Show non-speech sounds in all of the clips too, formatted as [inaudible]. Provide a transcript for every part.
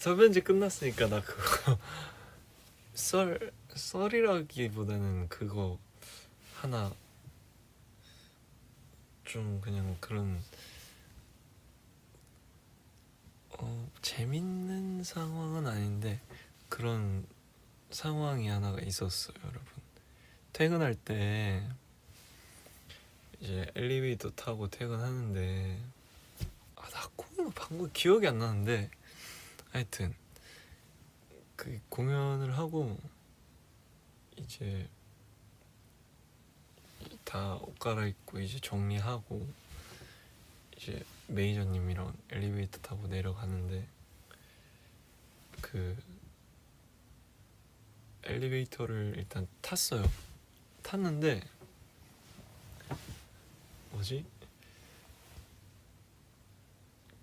서변지 끝났으니까 나 그거 [laughs] 썰 썰이라기보다는 그거 하나 좀 그냥 그런 어 재밌는 상황은 아닌데 그런 상황이 하나가 있었어요, 여러분. 퇴근할 때 이제 엘리베이터 타고 퇴근하는데 아나 공연 방금 기억이 안 나는데 하여튼 그 공연을 하고 이제 다 옷 갈아입고 이제 정리하고 이제 매니저님이랑 엘리베이터 타고 내려가는데 그 엘리베이터를 일단 탔어요. 탔는데 뭐지?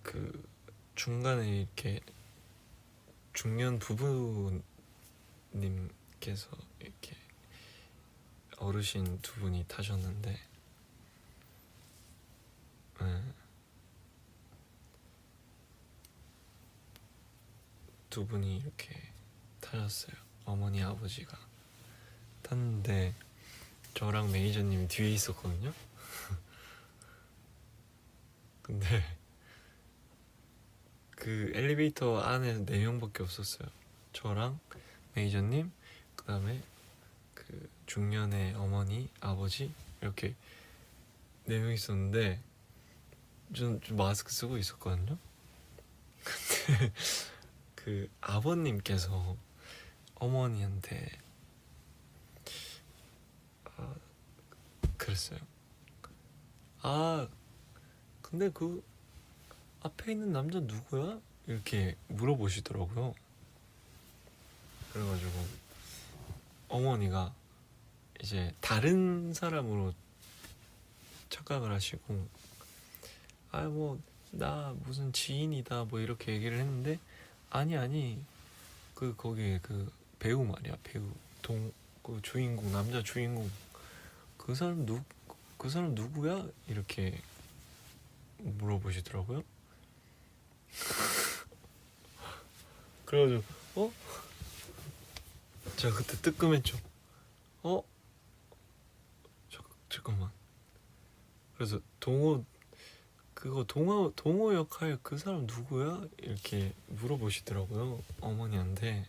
그 중간에 이렇게 중년 부부님께서 이렇게 어르신 두 분이 타셨는데 예. 두 분이 이렇게 타셨어요. 어머니 아버지가 탔는데 저랑 매니저님이 뒤에 있었거든요. [laughs] 근데 그 엘리베이터 안에 네 명밖에 없었어요. 저랑 매니저님, 그다음에 그 중년의 어머니, 아버지 이렇게 네 명 있었는데 좀, 좀 마스크 쓰고 있었거든요. 근데 [laughs] 그 아버님께서 어머니한테 아, 그랬어요. 아 근데 그 앞에 있는 남자 누구야? 이렇게 물어보시더라고요. 그래가지고 어머니가 이제 다른 사람으로 착각을 하시고 아 뭐 나 무슨 지인이다 뭐 이렇게 얘기를 했는데 아니 아니 그 거기 그 배우 말이야 배우 동 그 주인공 남자 주인공 그 사람 누그 사람 누구야 이렇게 물어보시더라고요. 그래가지고 어? 제가 그때 뜨끔했죠. 어? 저, 잠깐만. 그래서 동호 그거 동호 동호 역할 그 사람 누구야? 이렇게 물어보시더라고요 어머니한테.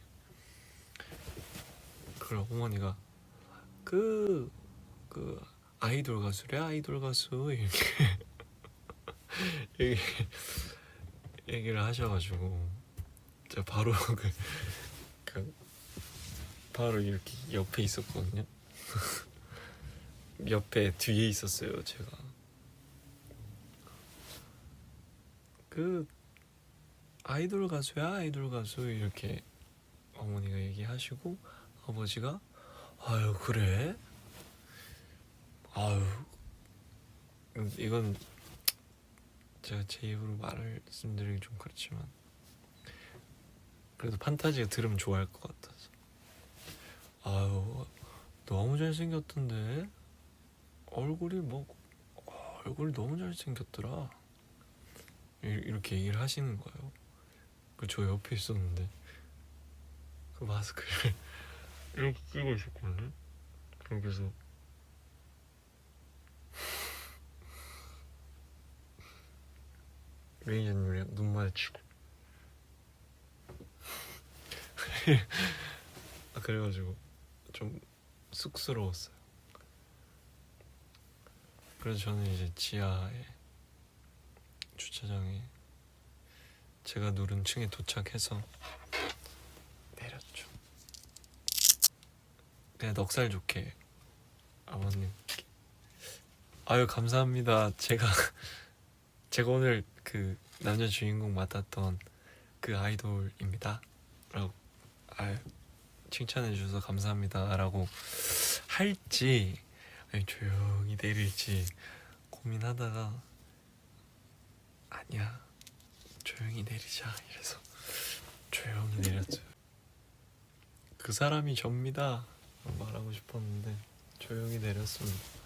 그럼 어머니가 그그 아이돌 가수래 아이돌 가수 이렇게 [laughs] 얘기, 얘기를 하셔가지고 제가 바로 [laughs] 그, 그 바로 이렇게 옆에 있었거든요. [laughs] 옆에 뒤에 있었어요 제가. 그 아이돌 가수야 아이돌 가수 이렇게 어머니가 얘기하시고 아버지가 아유 그래 아유 음, 이건 제가 제 입으로 말씀드리기 좀 그렇지만 그래도 판타지가 들으면 좋아할 것 같아서. 아유 너무 잘생겼던데? 얼굴이 뭐 얼굴이 너무 잘생겼더라. 이- 이렇게 얘기를 하시는 거예요. 그저 옆에 있었는데. 그 마스크를 [laughs] 이렇게 끼고 있었거든요. 그래서 매니저님이랑 눈 마주치고. [laughs] 아, 그래가지고 좀 쑥스러웠어요. 그래서 저는 이제 지하에 주차장에 제가 누른 층에 도착해서 내렸죠. 그냥 넉살 좋게 아버님께 아유 감사합니다. 제가 [laughs] 제가 오늘 그 남자 주인공 맡았던 그 아이돌입니다. 라고 아유, 칭찬해 주셔서 감사합니다라고 할지 아니 조용히 내릴지 고민하다가 아니야 조용히 내리자 이래서 조용히 내렸죠. 그 사람이 접니다 말하고 싶었는데 조용히 내렸습니다.